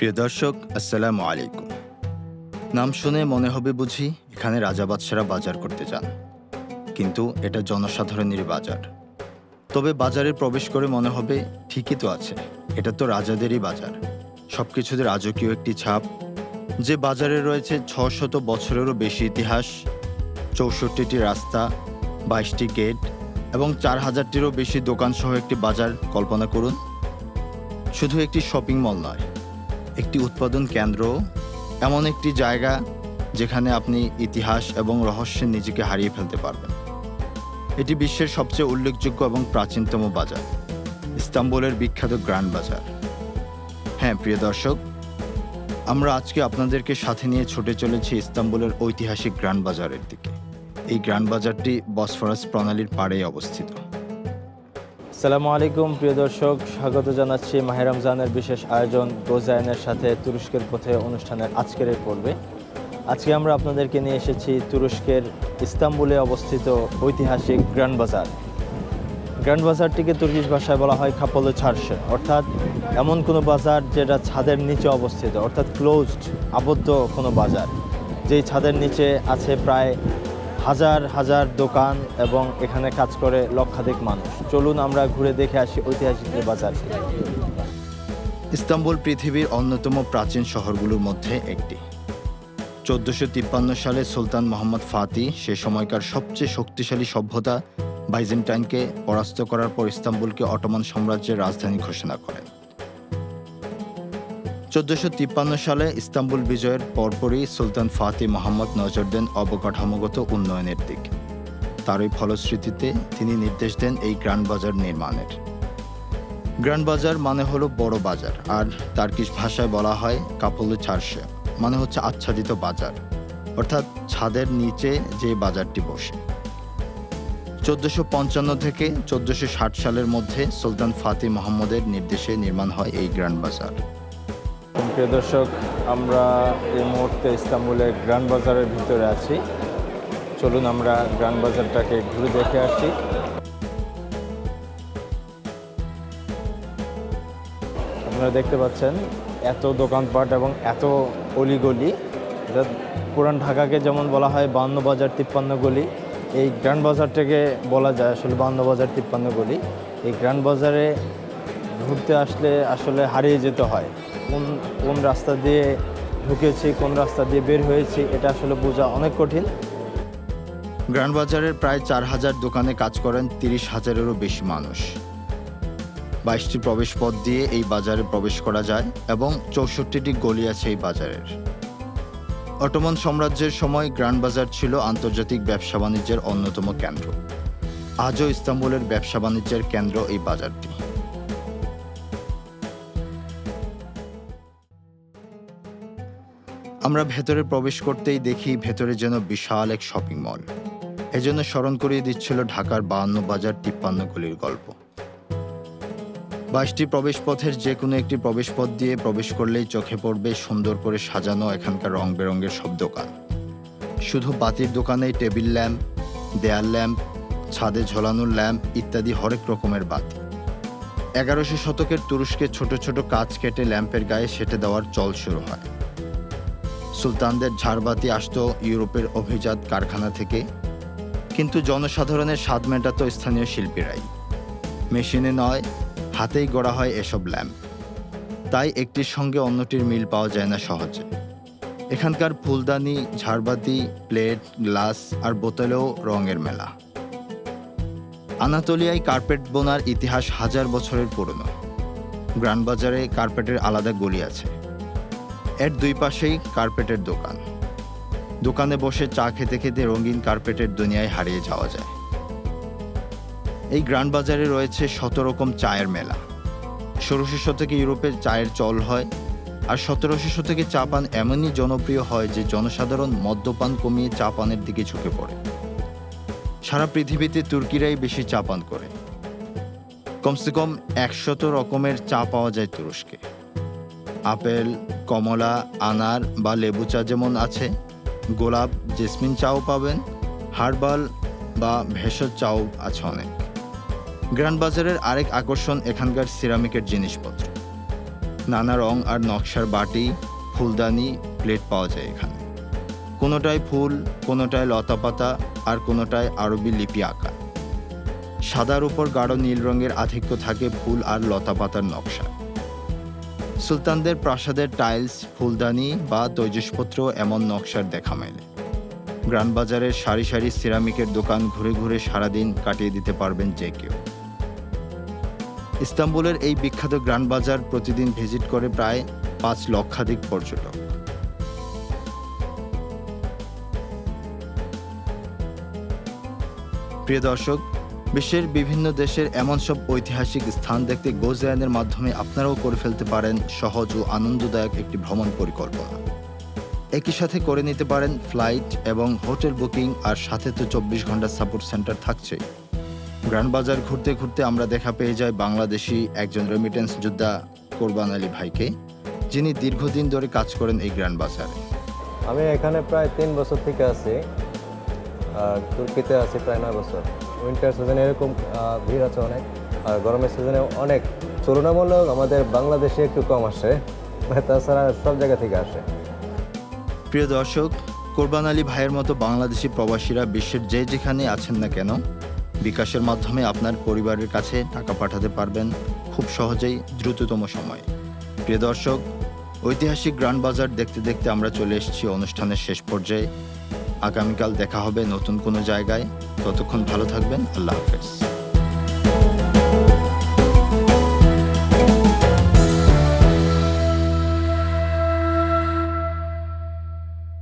প্রিয় দর্শক, আসসালামু আলাইকুম। নাম শুনে মনে হবে বুঝি এখানে রাজা বাদশারা বাজার করতে যান। কিন্তু এটা জনসাধারণের বাজার। তবে বাজারে প্রবেশ করে মনে হবে ঠিকই তো আছে, এটা তো রাজাদেরই বাজার। সব কিছুতে রাজকীয় একটি ছাপ, যে বাজারে রয়েছে ছশত বছরেরও বেশি ইতিহাস, চৌষট্টিটি রাস্তা, বাইশটি গেট এবং চার হাজারটিরও বেশি দোকানসহ একটি বাজার কল্পনা করুন। শুধু একটি শপিং মল নয় একটি উৎপাদন কেন্দ্র, এমন একটি জায়গা যেখানে আপনি ইতিহাস এবং রহস্যে নিজেকে হারিয়ে ফেলতে পারবেন। এটি বিশ্বের সবচেয়ে উল্লেখযোগ্য এবং প্রাচীনতম বাজার, ইস্তাম্বুলের বিখ্যাত গ্র্যান্ড বাজার। হ্যাঁ প্রিয় দর্শক, আমরা আজকে আপনাদেরকে সাথে নিয়ে ছুটে চলেছি ইস্তাম্বুলের ঐতিহাসিক গ্র্যান্ড বাজারের দিকে। এই গ্র্যান্ড বাজারটি বসফরাস প্রণালীর পাড়েই অবস্থিত। সালামু আলাইকুম, প্রিয় দর্শক। স্বাগত জানাচ্ছি মাহে রমজানের বিশেষ আয়োজন রোজায়নের সাথে তুরস্কের পথে অনুষ্ঠানের আজকের পর্বে। আজকে আমরা আপনাদেরকে নিয়ে এসেছি তুরস্কের ইস্তাম্বুলে অবস্থিত ঐতিহাসিক গ্র্যান্ড বাজার। গ্র্যান্ড বাজারটিকে তুর্কিশ ভাষায় বলা হয় খাপলে ছাড়সে অর্থাৎ এমন কোনো বাজার যেটা ছাদের নিচে অবস্থিত, অর্থাৎ ক্লোজড আবদ্ধ কোনো বাজার। যেই ছাদের নিচে আছে প্রায় হাজার হাজার দোকান এবং এখানে কাজ করে লক্ষাধিক মানুষ। চলুন আমরা ঘুরে দেখে আসি ঐতিহাসিক বাজার। ইস্তাম্বুল পৃথিবীর অন্যতম প্রাচীন শহরগুলোর মধ্যে একটি। চোদ্দশো তিপ্পান্ন সালে সুলতান মোহাম্মদ ফাতি সে সময়কার সবচেয়ে শক্তিশালী সভ্যতা বাইজেন্টাইনকে পরাস্ত করার পর ইস্তাম্বুলকে অটোমান সাম্রাজ্যের রাজধানী ঘোষণা করেন। চোদ্দশো তিপ্পান্ন সালে ইস্তাম্বুল বিজয়ের পরপরই সুলতান ফাতি মোহাম্মদ নজর দেন অবকাঠামোগত উন্নয়নের দিকে। তারই ফলশ্রুতিতে তিনি নির্দেশ দেন এই গ্র্যান্ড বাজার নির্মাণের। গ্র্যান্ড বাজার মানে হলো বড় বাজার, আর তার্কিশ ভাষায় বলা হয় কাপল চারশে মানে হচ্ছে আচ্ছাদিত বাজার, অর্থাৎ ছাদের নিচে যে বাজারটি বসে। চোদ্দশো পঞ্চান্ন থেকে চোদ্দশো ষাট সালের মধ্যে সুলতান ফাতি মোহাম্মদের নির্দেশে নির্মাণ হয় এই গ্র্যান্ড বাজার। প্রিয় দর্শক, আমরা এই মুহূর্তে ইস্তাম্বুলের গ্র্যান্ড বাজারের ভিতরে আছি। চলুন আমরা গ্র্যান্ড বাজারটাকে ঘুরে দেখে আসি। আপনারা দেখতে পাচ্ছেন, এত দোকানপাট এবং এত অলিগলি পুরান ঢাকাকে যেমন বলা হয় বান্ন বাজার তিপ্পান্ন গলি, এই গ্র্যান্ড বাজারটাকে বলা যায় আসলে বান্ন বাজার তিপ্পান্ন গলি। এই গ্র্যান্ড বাজারে ঘুরতে আসলে আসলে হারিয়ে যেতে হয়। কোন কোন রাস্তা দিয়ে ঢুকেছি, কোন রাস্তা দিয়ে বের হয়েছি, এটা আসলে বোঝা অনেক কঠিন। গ্র্যান্ড বাজারের প্রায় চার হাজার দোকানে কাজ করেন তিরিশ হাজারেরও বেশি মানুষ। বাইশটি প্রবেশ পথ দিয়ে এই বাজারে প্রবেশ করা যায় এবং চৌষট্টিটি গলি আছে এই বাজারের। অটোমান সাম্রাজ্যের সময় গ্র্যান্ড বাজার ছিল আন্তর্জাতিক ব্যবসা বাণিজ্যের অন্যতম কেন্দ্র। আজও ইস্তাম্বুলের ব্যবসা বাণিজ্যের কেন্দ্র এই বাজারটি। আমরা ভেতরে প্রবেশ করতেই দেখি ভেতরে যেন বিশাল এক শপিং মল এজন্য স্মরণ করিয়ে দিচ্ছিল ঢাকার বাহান্ন বাজার তিপ্পান্ন গলির গল্প। বাইশটি প্রবেশ পথের যে কোনো একটি প্রবেশ পথ দিয়ে প্রবেশ করলেই চোখে পড়বে সুন্দর করে সাজানো এখানকার রং বেরঙের সব দোকান। শুধু বাতির দোকানেই টেবিল ল্যাম্প, দেয়াল ল্যাম্প, ছাদে ঝোলানোর ল্যাম্প ইত্যাদি হরেক রকমের বাতি। এগারোশো শতকের তুরস্কে ছোট ছোট কাজ কেটে ল্যাম্পের গায়ে সেটে দেওয়ার চল শুরু হয়। সুলতানদের ঝাড়বাতি আসত ইউরোপের অভিজাত কারখানা থেকে। কিন্তু জনসাধারণের স্বাদ মেটাতো স্থানীয় শিল্পীরাই। মেশিনে নয়, হাতেই গড়া হয় এসব ল্যাম্প। তাই একটির সঙ্গে অন্যটির মিল পাওয়া যায় না সহজে। এখানকার ফুলদানি, ঝাড়বাতি, প্লেট, গ্লাস আর বোতলেও রঙের মেলা। আনাতোলিয়ায় কার্পেট বোনার ইতিহাস হাজার বছরের পুরনো। গ্রান্ড বাজারে কার্পেটের আলাদা গলি আছে। এর দুই পাশেই কার্পেটের দোকান। দোকানে বসে চা খেতে খেতে রঙিন কার্পেটের দুনিয়ায় হারিয়ে যাওয়া যায়। এই গ্রান্ড বাজারে রয়েছে শত রকম চায়ের মেলা। ষোড়শ শতকে ইউরোপের চায়ের চল হয় আর সতেরোশো শতকে চা পান এমনই জনপ্রিয় হয় যে জনসাধারণ মদ্যপান কমিয়ে চা পানের দিকে ঝুঁকে পড়ে। সারা পৃথিবীতে তুর্কিরাই বেশি চা পান করে। কমসে কম একশত রকমের চা পাওয়া যায় তুরস্কে। আপেল, কমলা, আনার বা লেবু চা যেমন আছে। গোলাপ, জেসমিন চাও পাবেন। হার্বাল বা ভেষজ চাও আছে অনেক। গ্র্যান্ড বাজারের আরেক আকর্ষণ এখানকার সিরামিকের জিনিসপত্র। নানা রং আর নকশার বাটি, ফুলদানি, প্লেট পাওয়া যায় এখানে। কোনোটায় ফুল, কোনোটায় লতাপাতা আর কোনোটায় আরবি লিপি আঁকা সাদার উপর গাঢ় নীল রঙের আধিক্য থাকে ফুল আর লতাপাতার নকশা। সুলতানদের প্রাসাদের টাইলস, ফুলদানি বা তৈজসপত্র এমন নকশার দেখা মেলে গ্রান্ড বাজারের সারি সারি সিরামিকের দোকান ঘুরে ঘুরে সারাদিন কাটিয়ে দিতে পারবেন যে কেউ। ইস্তাম্বুলের এই বিখ্যাত গ্রান্ড বাজার প্রতিদিন ভিজিট করে প্রায় পাঁচ লক্ষাধিক পর্যটক। প্রিয় দর্শক বিশ্বের বিভিন্ন দেশের এমন সব ঐতিহাসিক স্থান দেখতে গোজায়নের মাধ্যমে আপনারাও করে ফেলতে পারেন সহজ ও আনন্দদায়ক একটি ভ্রমণ পরিকল্পনা। একই সাথে করে নিতে পারেন ফ্লাইট এবং হোটেল বুকিং আর সাথে তো চব্বিশ ঘণ্টা সাপোর্ট সেন্টার থাকছেই। গ্রান্ড বাজার ঘুরতে ঘুরতে আমরা দেখা পেয়ে যাই বাংলাদেশি একজন রেমিটেন্স যোদ্ধা কোরবান আলী ভাইকে, যিনি দীর্ঘদিন ধরে কাজ করেন এই গ্র্যান্ড বাজারে আমি এখানে প্রায় তিন বছর থেকে আছি, আর তুর্কিতে আছি প্রায় নয় বছর। উইন্টার সিজনে এরকম ভিড় আছে অনেক, আর গরমের সিজনে অনেক। তুলনামূলক আমাদের বাংলাদেশে একটু কম আসে, তাছাড়া সব জায়গা থেকে আসে। প্রিয় দর্শক, কোরবান আলী ভাইয়ের মতো বাংলাদেশি প্রবাসীরা বিশ্বের যে যেখানে আছেন না কেন, বিকাশের মাধ্যমে আপনার পরিবারের কাছে টাকা পাঠাতে পারবেন খুব সহজেই, দ্রুততম সময়ে। প্রিয় দর্শক, ঐতিহাসিক গ্রান্ড বাজার দেখতে দেখতে আমরা চলে এসেছি অনুষ্ঠানের শেষ পর্যায়ে। আগামীকাল দেখা হবে নতুন কোনো জায়গায়। ততক্ষণ ভালো থাকবেন। আল্লাহ হাফেজ।